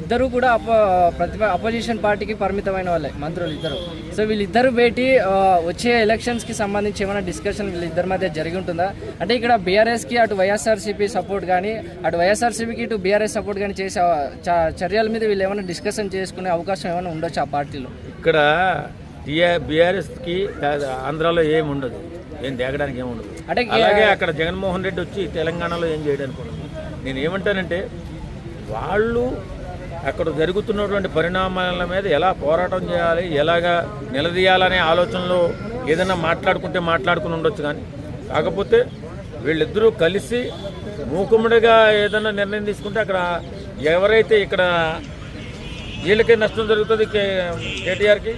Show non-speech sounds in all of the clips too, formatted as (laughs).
ఇద్దరు కూడా అప ప్రతిభ అపోజిషన్ పార్టీకి పరిమితమైన వాళ్ళే మంత్రులు ఇద్దరు. సో వీళ్ళిద్దరు భేటీ వచ్చే ఎలక్షన్స్కి సంబంధించి ఏమైనా డిస్కషన్ వీళ్ళిద్దరి మధ్య జరిగి ఉంటుందా? అంటే ఇక్కడ బీఆర్ఎస్కి అటు వైఎస్ఆర్సీపీ సపోర్ట్ కానీ అటు వైఎస్ఆర్సీపీకి ఇటు బీఆర్ఎస్ సపోర్ట్ కానీ చేసే చర్యల మీద వీళ్ళు ఏమైనా డిస్కషన్ చేసుకునే అవకాశం ఏమైనా ఉండొచ్చు ఆ పార్టీలో? ఇక్కడ బీఆర్ఎస్కి ఆంధ్రాలో ఏమి ఉండదు. ఏం దేగడానికి ఏమి ఉండదు. అంటే అలాగే అక్కడ జగన్మోహన్ రెడ్డి వచ్చి తెలంగాణలో ఏం చేయడానికి నేను ఏమంటానంటే వాళ్ళు అక్కడ జరుగుతున్నటువంటి పరిణామాల మీద ఎలా పోరాటం చేయాలి ఎలాగా నిలదీయాలనే ఆలోచనలో ఏదైనా మాట్లాడుకుంటే మాట్లాడుకుని ఉండొచ్చు కానీ. కాకపోతే వీళ్ళిద్దరూ కలిసి మూకుమ్మడిగా ఏదైనా నిర్ణయం తీసుకుంటే అక్కడ ఎవరైతే ఇక్కడ వీళ్ళకే నష్టం జరుగుతుంది కే కేటీఆర్కి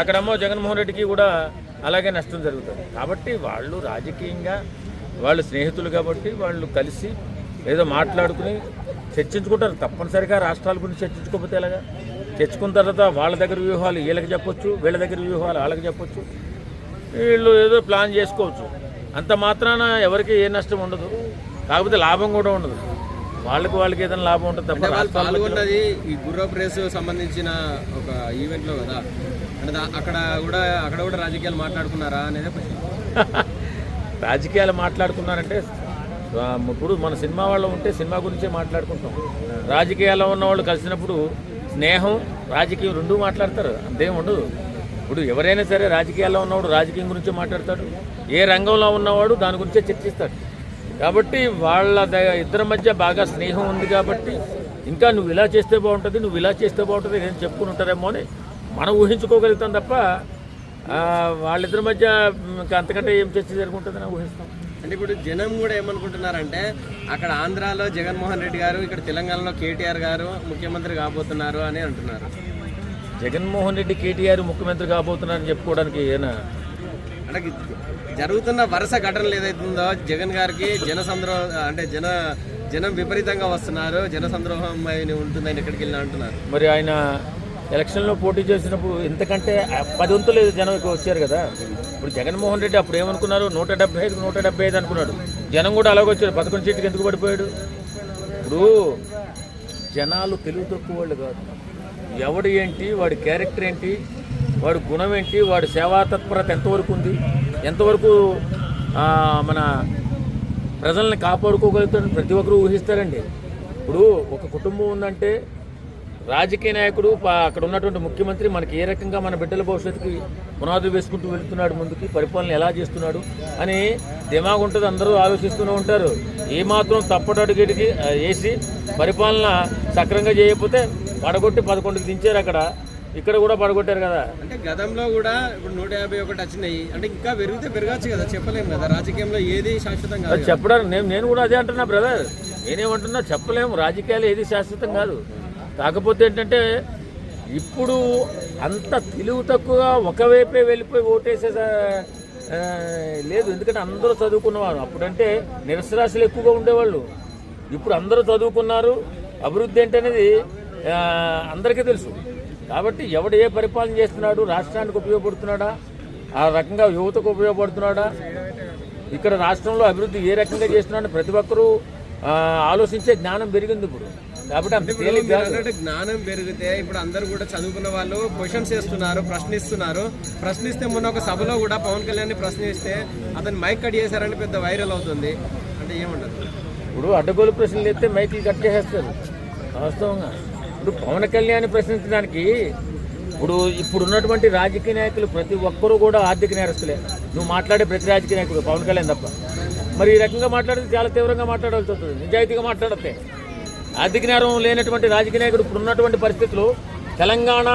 అక్కడమ్మో జగన్మోహన్ రెడ్డికి కూడా అలాగే నష్టం జరుగుతుంది. కాబట్టి వాళ్ళు రాజకీయంగా వాళ్ళు స్నేహితులు కాబట్టి వాళ్ళు కలిసి ఏదో మాట్లాడుకుని చర్చించుకుంటారు. తప్పనిసరిగా రాష్ట్రాల గురించి చర్చించుకోకపోతే ఎలాగా? చర్చుకున్న తర్వాత వాళ్ళ దగ్గర వ్యూహాలు వీళ్ళకి చెప్పొచ్చు వీళ్ళ దగ్గర వ్యూహాలు వాళ్ళకి చెప్పొచ్చు. వీళ్ళు ఏదో ప్లాన్ చేసుకోవచ్చు. అంత మాత్రాన ఎవరికి ఏ నష్టం ఉండదు. కాకపోతే లాభం కూడా ఉండదు. వాళ్ళకి వాళ్ళకి ఏదైనా లాభం ఉంటుంది తప్ప పాల్గొన్నది ఈ గుర్రపు రేసు సంబంధించిన ఒక ఈవెంట్లో కదా. అంటే అక్కడ కూడా అక్కడ కూడా రాజకీయాలు మాట్లాడుకున్నారా అనేది (laughs) రాజకీయాలు మాట్లాడుకున్నారంటే ఇప్పుడు మన సినిమా వాళ్ళు ఉంటే సినిమా గురించే మాట్లాడుకుంటాం. రాజకీయాల్లో ఉన్న వాళ్ళు కలిసినప్పుడు స్నేహం రాజకీయం రెండూ మాట్లాడతారు. అంతేం ఉండదు. ఇప్పుడు ఎవరైనా సరే రాజకీయాల్లో ఉన్నవాడు రాజకీయం గురించి మాట్లాడతాడు. ఏ రంగంలో ఉన్నవాడు దాని గురించే చర్చిస్తాడు. కాబట్టి వాళ్ళ ద- ఇద్దరి మధ్య బాగా స్నేహం ఉంది కాబట్టి ఇంకా నువ్వు ఇలా చేస్తే బాగుంటుంది నువ్వు ఇలా చేస్తే బాగుంటుంది ఏం చెప్పుకుని ఉంటారేమో అని మనం ఊహించుకోగలుగుతాం తప్ప వాళ్ళిద్దరి మధ్య ఇంకా అంతకంటే ఏం చర్చ జరుగుతుందని ఊహిస్తాం. అంటే ఇప్పుడు జనం కూడా ఏమనుకుంటున్నారంటే అక్కడ ఆంధ్రాలో జగన్మోహన్ రెడ్డి గారు ఇక్కడ తెలంగాణలో కేటీఆర్ గారు ముఖ్యమంత్రి కాబోతున్నారు అని అంటున్నారు. జగన్మోహన్ రెడ్డి కేటీఆర్ ముఖ్యమంత్రి కాబోతున్నారని చెప్పుకోవడానికి ఏనా? అంటే జరుగుతున్న వరుస ఘటనలు ఏదైతుందో జగన్ గారికి జన అంటే జన జనం విపరీతంగా వస్తున్నారు జన సంద్రోహం ఉంటుందని ఎక్కడికి వెళ్ళినా అంటున్నారు. మరి ఆయన ఎలక్షన్లో పోటీ చేసినప్పుడు ఎంతకంటే పది వంతులు జనం ఎక్కువ వచ్చారు కదా. ఇప్పుడు జగన్మోహన్ రెడ్డి అప్పుడు ఏమనుకున్నారు? నూట డెబ్బై ఐదు నూట డెబ్బై ఐదు అనుకున్నాడు. జనం కూడా అలాగే వచ్చారు. పదకొండు సీట్కి ఎందుకు పడిపోయాడు? ఇప్పుడు జనాలు తెలుగు తక్కువ వాళ్ళు కాదు. ఎవడు ఏంటి వాడి క్యారెక్టర్ ఏంటి వాడి గుణం ఏంటి వాడి సేవా తత్పరత ఎంతవరకు ఉంది ఎంతవరకు మన ప్రజల్ని కాపాడుకోగలుగుతాడని ప్రతి ఒక్కరూ ఊహిస్తారండి. ఇప్పుడు ఒక కుటుంబం ఉందంటే రాజకీయ నాయకుడు అక్కడ ఉన్నటువంటి ముఖ్యమంత్రి మనకి ఏ రకంగా మన బిడ్డల భవిష్యత్తుకి పునాదులు వేసుకుంటూ వెళ్తున్నాడు ముందుకి పరిపాలన ఎలా చేస్తున్నాడు అని దిమాగ్ ఉంటుంది అందరూ ఆలోచిస్తూనే ఉంటారు. ఏమాత్రం తప్పటడుగుడికి వేసి పరిపాలన సక్రంగా చేయకపోతే పడగొట్టి పదకొండుకి దించారు అక్కడ. ఇక్కడ కూడా పడగొట్టారు కదా. అంటే గతంలో కూడా ఇప్పుడు నూట యాభై ఒకటి వచ్చినాయి. అంటే ఇంకా పెరిగితే పెరగచ్చు కదా చెప్పలేము కదా. రాజకీయంలో ఏది శాశ్వతం కాదు అది చెప్పడానికి నేను నేను కూడా అదే అంటున్నా బ్రదర్ నేనేమంటున్నా చెప్పలేము. రాజకీయాలు ఏది శాశ్వతం కాదు. కాకపోతే ఏంటంటే ఇప్పుడు అంత తెలివి తక్కువగా ఒకవైపే వెళ్ళిపోయి ఓటేసే లేదు. ఎందుకంటే అందరూ చదువుకున్నవారు. అప్పుడంటే నిరసరాశులు ఎక్కువగా ఉండేవాళ్ళు. ఇప్పుడు అందరూ చదువుకున్నారు. అభివృద్ధి ఏంటనేది అందరికీ తెలుసు. కాబట్టి ఎవడు ఏ పరిపాలన చేస్తున్నాడు రాష్ట్రానికి ఉపయోగపడుతున్నాడా ఆ రకంగా యువతకు ఉపయోగపడుతున్నాడా ఇక్కడ రాష్ట్రంలో అభివృద్ధి ఏ రకంగా చేస్తున్నాడని ప్రతి ఒక్కరూ ఆలోచించే జ్ఞానం పెరిగింది ఇప్పుడు. కాబట్టి జ్ఞానం పెరిగితే ఇప్పుడు అందరూ కూడా చదువుకున్న వాళ్ళు క్వశ్చన్స్ చేస్తున్నారు ప్రశ్నిస్తున్నారు. ప్రశ్నిస్తే మొన్న ఒక సభలో కూడా పవన్ కళ్యాణ్ ప్రశ్నిస్తే అతను మైక్ కట్ చేశారని పెద్ద వైరల్ అవుతుంది. అంటే ఏమంటారు? ఇప్పుడు అడ్డగోలు ప్రశ్నలు ఎత్తే మైకులు కట్ చేసేస్తారు. వాస్తవంగా. ఇప్పుడు పవన్ కళ్యాణ్ ప్రశ్నించడానికి ఇప్పుడు ఇప్పుడు ఉన్నటువంటి రాజకీయ నాయకులు ప్రతి ఒక్కరూ కూడా ఆర్థిక నేరస్తులే. నువ్వు మాట్లాడే ప్రతి రాజకీయ నాయకుడు పవన్ కళ్యాణ్ తప్ప. మరి ఈ రకంగా మాట్లాడితే చాలా తీవ్రంగా మాట్లాడాల్సి వస్తుంది. నిజాయితీగా మాట్లాడితే. ఆర్థిక నేరం లేనటువంటి రాజకీయ నాయకుడు ఇప్పుడు ఉన్నటువంటి పరిస్థితులు తెలంగాణ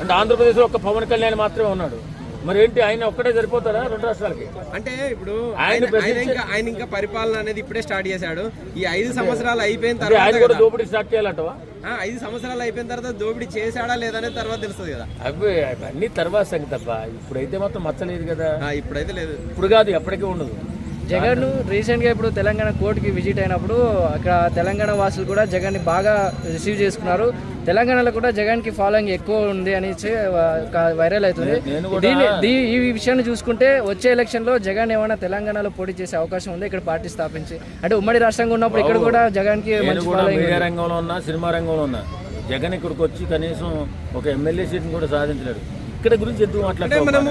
అంటే ఆంధ్రప్రదేశ్లో ఒక పవన్ కళ్యాణ్ మాత్రమే ఉన్నాడు. మరి ఏంటి ఆయన ఒక్కడే సరిపోతారా రెండు రాష్ట్రాలకి? అంటే ఇప్పుడు ఆయన ఆయన ఇంకా ఆయన ఇంకా పరిపాలన అనేది ఇప్పుడే స్టార్ట్ చేశాడు. ఈ ఐదు సంవత్సరాలు అయిపోయిన తర్వాత ఆయన కూడా దోపిడీ స్టార్ట్ చేయాలంటవా? ఆ, ఐదు సంవత్సరాలు అయిపోయిన తర్వాత దోపిడీ చేశాడా లేదనేది తర్వాత తెలుస్తుంది కదా. అవి అన్ని తర్వాత సంగతి తప్ప ఇప్పుడైతే మాత్రం మచ్చలేదు కదా. ఇప్పుడైతే లేదు. ఇప్పుడు కాదు ఎప్పటికీ ఉండదు. జగన్ రీసెంట్గా ఇప్పుడు తెలంగాణ కోర్టుకి విజిట్ అయినప్పుడు అక్కడ తెలంగాణ వాసులు కూడా జగన్ని బాగా రిసీవ్ చేసుకున్నారు. తెలంగాణలో కూడా జగన్కి ఫాలోయింగ్ ఎక్కువ ఉంది అని వైరల్ అవుతుంది. దీని ఈ విషయాన్ని చూసుకుంటే వచ్చే ఎలక్షన్లో జగన్ ఏమైనా తెలంగాణలో పోటీ చేసే అవకాశం ఉంది ఇక్కడ పార్టీ స్థాపించి. అంటే ఉమ్మడి రాష్ట్రంగా ఉన్నప్పుడు ఇక్కడ కూడా జగన్కి మంచి మీడియా రంగంలో ఉన్నా సినిమా రంగంలో ఉన్నా జగన్ ఇక్కడికి వచ్చి కనీసం ఒక ఎమ్మెల్యే సీట్ని కూడా సాధించలేడు. ఇక్కడ గురించి ఎందుకు మాట్లాడుతున్నాం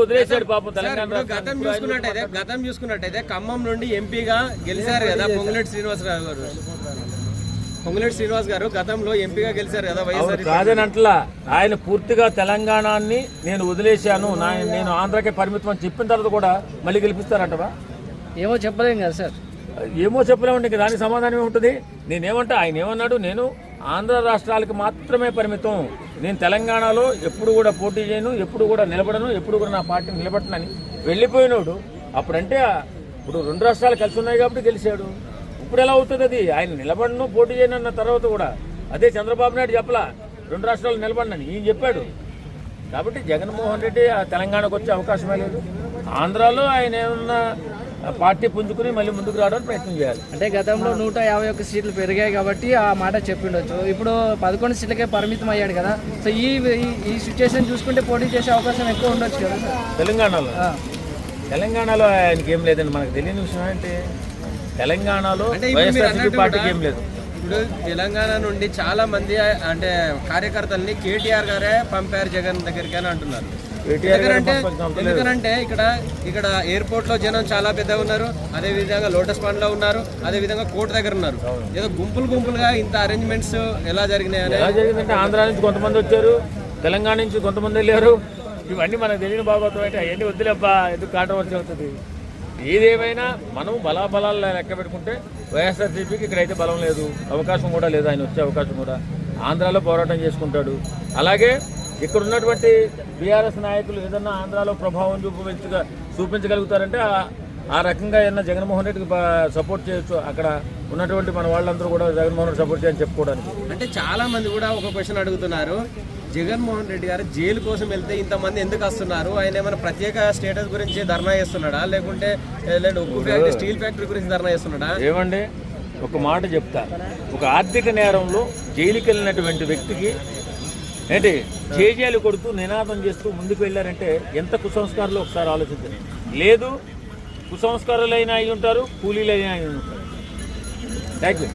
వదిలేశాడు పాపం తెలంగాణ ఇప్పుడు గతం. ఇప్పుడు చూసుకున్నట్టయితే గతం చూసుకున్నట్టయితే ఖమ్మం నుండి ఎంపీగా గెలిచారు కదా పొంగులేటి శ్రీనివాసరావు గారు. పొంగులేటి శ్రీనివాస్ గారు గతంలో ఎంపీగా గెలిచారు కదా వైఎస్ఆర్ కాదని అంటలా ఆయన పూర్తిగా తెలంగాణని నేను వదిలేశాను నా నేను ఆంధ్రాకే పరిమితం అని చెప్పిన తర్వాత కూడా మళ్ళీ గెలిపిస్తారంటవా? ఏమో చెప్పలేం కదా సార్. ఏమో చెప్పలేమండి ఇంక దానికి సమాధానం ఏముంటుంది? నేనేమంటా ఆయన ఏమన్నాడు నేను ఆంధ్ర రాష్ట్రాలకు మాత్రమే పరిమితం. నేను తెలంగాణలో ఎప్పుడు కూడా పోటీ చేయను ఎప్పుడు కూడా నిలబడను ఎప్పుడు కూడా నా పార్టీని నిలబెట్టనని వెళ్ళిపోయినోడు. అప్పుడంటే ఇప్పుడు రెండు రాష్ట్రాలు కలిసి ఉన్నాయి కాబట్టి గెలిచాడు. ఇప్పుడు ఎలా అవుతుంది అది? ఆయన నిలబడను పోటీ చేయను అన్న తర్వాత కూడా. అదే చంద్రబాబు నాయుడు చెప్పలా రెండు రాష్ట్రాలు నిలబడినని. ఈయన చెప్పాడు. కాబట్టి జగన్మోహన్ రెడ్డి ఆ తెలంగాణకు వచ్చే అవకాశమే లేదు. ఆంధ్రాలో ఆయన ఏమన్నా పార్టీ పుంజుకుని మళ్ళీ ముందుకు రావడానికి ప్రయత్నం చేయాలి. అంటే గతంలో నూట యాభై ఒక్క సీట్లు పెరిగాయి కాబట్టి ఆ మాట చెప్పిండొచ్చు. ఇప్పుడు పదకొండు సీట్లకే పరిమితం అయ్యాడు కదా. సో ఈ ఈ- సిచ్యువేషన్ చూసుకుంటే పోటీ చేసే అవకాశం ఎక్కువ ఉండొచ్చు కదా తెలంగాణలో. ఆ. తెలంగాణలో ఆయనకి ఏం లేదండి. మనకు తెలియని విషయం ఏంటి? తెలంగాణలో వైఎస్ఆర్సీపీ పార్టీకి ఏం లేదు. ఇప్పుడు తెలంగాణ నుండి చాలా మంది అంటే కార్యకర్తల్ని కేటీఆర్ గారే పంపారు జగన్ దగ్గరికి అని అంటున్నారు. ఎందుకంటే. ఎందుకంటే ఇక్కడ ఇక్కడ ఎయిర్పోర్ట్లో జనం చాలా పెద్దగా ఉన్నారు. అదే విధంగా లోటస్ పాండ్లో ఉన్నారు. అదే విధంగా కోర్టు దగ్గర ఉన్నారు. ఏదో గుంపులు గుంపులుగా ఇంత అరేంజ్మెంట్స్ ఎలా జరిగినాయి అని ఎలా జరిగిందంటే ఆంధ్ర నుంచి కొంతమంది వచ్చారు తెలంగాణ నుంచి కొంతమంది వెళ్ళారు. ఇవన్నీ మనకు తెలియని భాగవతం అంటే అవన్నీ వద్దులేబ్బా ఎందుకు కాంట్రవర్సీ అవుతుంది? ఏదేమైనా మనం బలాబలాలు లెక్క పెట్టుకుంటే వైఎస్ఆర్సీపీకి ఇక్కడైతే బలం లేదు. అవకాశం కూడా లేదు. ఆయన వచ్చే అవకాశం కూడా. ఆంధ్రాలో పోరాటం చేసుకుంటాడు. అలాగే ఇక్కడ ఉన్నటువంటి బీఆర్ఎస్ నాయకులు ఏదన్నా ఆంధ్రాలో ప్రభావం చూపించగా చూపించగలుగుతారంటే ఆ- రకంగా ఏమన్నా జగన్మోహన్ రెడ్డికి సపోర్ట్ చేయొచ్చు. అక్కడ ఉన్నటువంటి మన వాళ్ళందరూ కూడా జగన్మోహన్ రెడ్డి సపోర్ట్ చేయని చెప్పుకోవడానికి. అంటే చాలా మంది కూడా ఒక క్వశ్చన్ అడుగుతున్నారు. జగన్మోహన్ రెడ్డి గారు జైలు కోసం వెళ్తే ఇంతమంది ఎందుకు వస్తున్నారు? ఆయన ఏమైనా ప్రత్యేక స్టేటస్ గురించి ధర్నా చేస్తున్నాడా? లేకుంటే లేదంటే ఉక్కు ఫ్యాక్టరీ స్టీల్ ఫ్యాక్టరీ గురించి ధర్నా చేస్తున్నాడా? ఏమండి? ఒక మాట చెప్తా. ఒక ఆర్థిక నేరంలో జైలుకి వెళ్ళినటువంటి వ్యక్తికి ఏంటి? జేజేలు కొడుతూ నినాదం చేస్తూ ముందుకు వెళ్ళారంటే ఎంత కుసంస్కారాలు? ఒకసారి ఆలోచించండి. లేదు కుసంస్కారాలైనా అయి ఉంటారు కూలీలైనా అయి ఉంటారు. Thank you